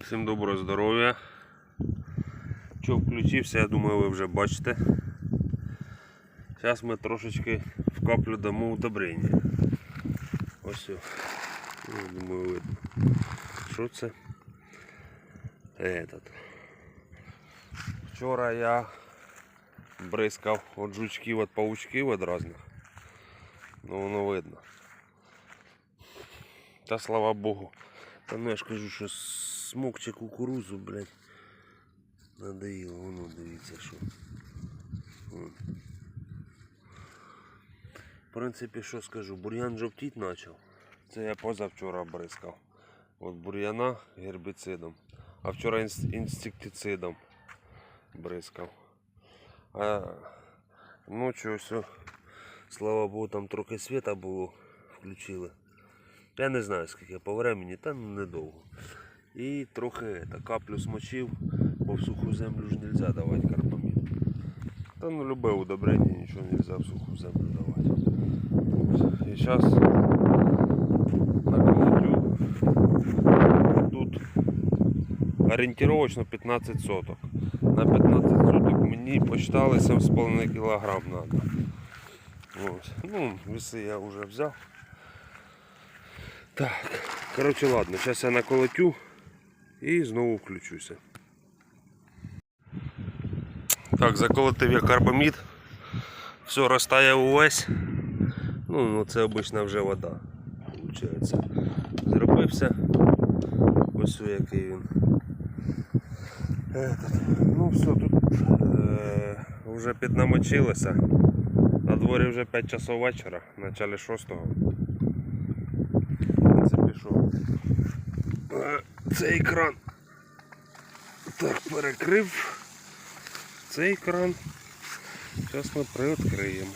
Всім доброго здоров'я. Що включився, я думаю, ви вже бачите. Зараз ми трошечки в каплю дамо удобрення. Ось. Ну, думаю, видно. Що це? Этот. Вчора я бризкав від жучків, від паучків від різних. Ну воно видно. Та слава Богу. Та ну я ж кажу, що смокче кукурузу, блядь. Надоїло, воно дивіться що. В принципі, що скажу, бур'ян жовтіть почав. Це я позавчора бризкав. От бур'яна гербіцидом. А вчора інс- інсектицидом бризкав. А ночі ось, слава Богу, там трохи світа було, включили. Я не знаю скільки по времени, та недовго. І трохи каплю смочив, бо в суху землю ж нельзя давати карбамід. Та ну любе удобрення, нічого нельзя в суху землю давати. І зараз наколотю тут орієнтировочно 15 соток. На 15 соток мені посчитали 7,5 кг надо. Ось. Ну, веси я вже взяв. Так, коротше, ладно, зараз я наколотю і знову включуся. Так, заколотив я карбамід. Все розтає увесь. Ну, ну це обична вже вода. Получається. Зробився. Ось який він. Ну все, тут е, вже піднамочилося. На дворі вже 5 часов вечора, в началі 6 це пішов. Цей кран так перекрив. Цей кран. Зараз ми приоткриємо.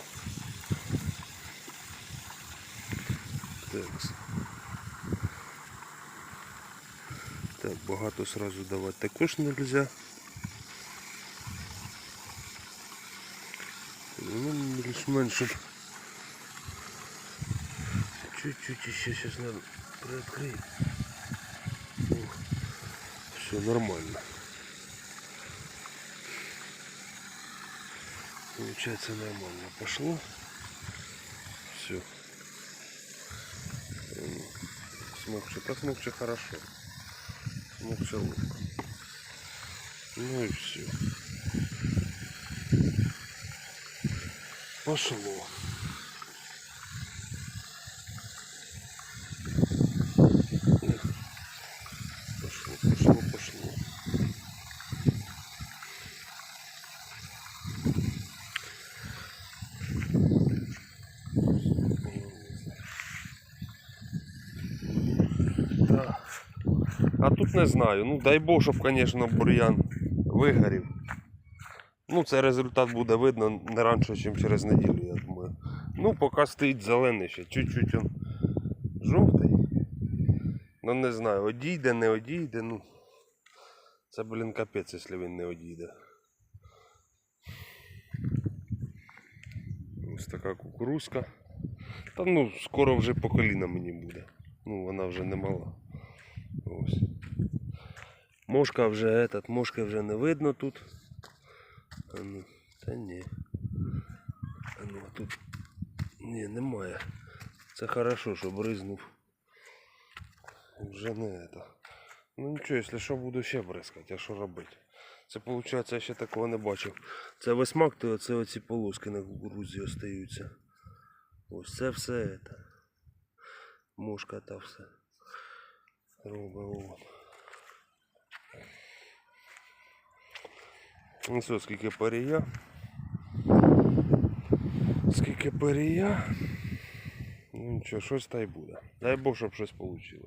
Так. Так, багато сразу давати також нельзя. Ну, більш-менш. щоб Чуть-чуть сейчас надо приоткрыть. Все нормально. Получается нормально пошло. Все. Смокче, посмокче хорошо. Смокче лучше. Ну и все. Пошло, А тут не знаю. Ну дай Бог, щоб, звісно, бур'ян вигорів. Ну, це результат буде видно не раніше, ніж через неділю, я думаю. Ну, поки стоїть зелений ще, чуть-чуть він жовтий. Ну не знаю, одійде, не одійде, ну. Це, блін, капець, якщо він не одійде. Ось така кукурузка. Та ну, скоро вже по коліна мені буде. Ну, вона вже не мала. Ось. Мошка вже этот, мошки вже не видно тут. А ну, та ні. А ну, а тут. Ні, немає. Це хорошо, що бризнув. Вже не это. Ну нічого, якщо що, буду ще бризкати, а що робити? Це виходить, я ще такого не бачив. Це висмак, то це оці полоски на кукурудзі остаються. Ось це все это. Мушка та все. Робить от. Ну все, скільки парія. Скільки парія. Ну нічого, щось та й буде. Дай Бог, щоб щось вийшло.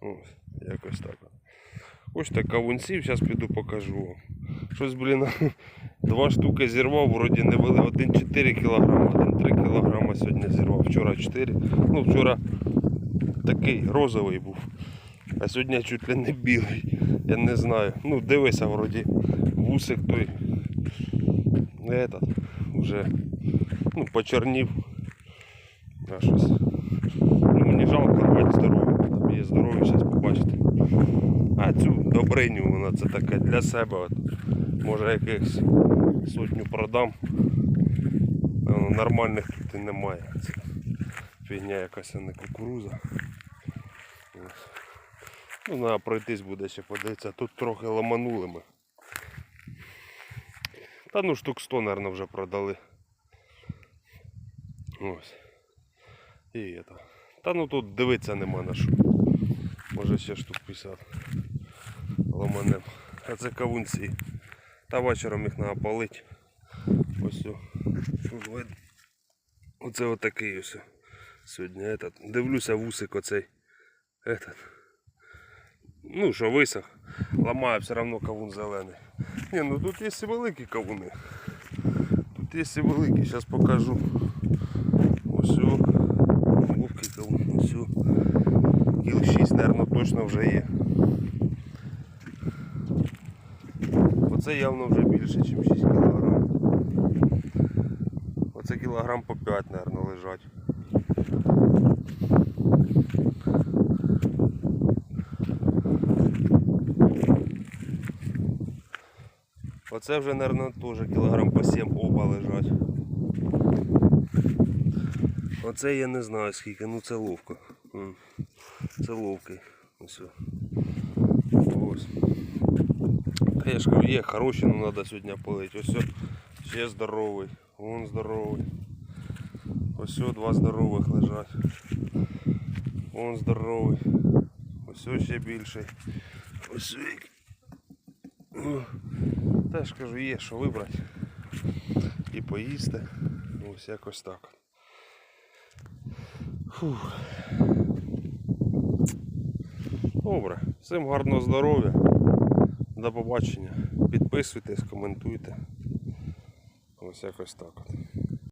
Ось, якось так. Ось так кавунців, зараз піду покажу. Щось, блін, два штуки зірвав, вроді не вели. Один 4 кг, один 3 кг сьогодні зірвав. Вчора 4. Ну, вчора такий розовий був. А сьогодні чуть ли не білий. Я не знаю. Ну, дивися, вроді вусик той. Этот, вже ну, почернів. А. Ну, мені жалко рвати здоров'я. Там є здоров'я, зараз побачите. А цю добриню, вона це таке для себе. От. Може якихось сотню продам. Ну, нормальних тут і немає. Це фігня якась, а не кукуруза. Ну, треба пройтись буде ще подивитися. Тут трохи ламанули ми. Та ну штук 100, мабуть, вже продали. Ось. І это. Та ну тут дивитися нема на що. Може ще штук 50 ламанем. А це кавунці. Та вечором їх треба палити. Ось о. Тут видно. Оце отакий ось. Сьогодні этот. Дивлюся вусик оцей. Этот. Ну що висох. Ламаю все одно кавун зелений. Ні, ну тут є і великі кавуни. Тут є і великі, зараз покажу. Ось о. Кавун. Ось. Кіл 6, мабуть, точно вже є. Оце явно вже більше, ніж 6 кг. Оце кілограм по 5, мабуть, лежать. Оце вже, мабуть, теж кілограм по 7 оба лежать. Оце я не знаю скільки, ну це ловко. Це ловкий. Ось. Ось. Та я ж кажу, є хороші, ну треба сьогодні полити. Ось ще здоровий, вон здоровий. Ось два здорових лежать. Вон здоровий. Ось ще більший. Ось. О, який. О. Та я ж кажу, є що вибрати. І поїсти. Ось якось так. Фух. Добре, всім гарного здоров'я. До побачення. Підписуйтесь, коментуйте. Ось якось так.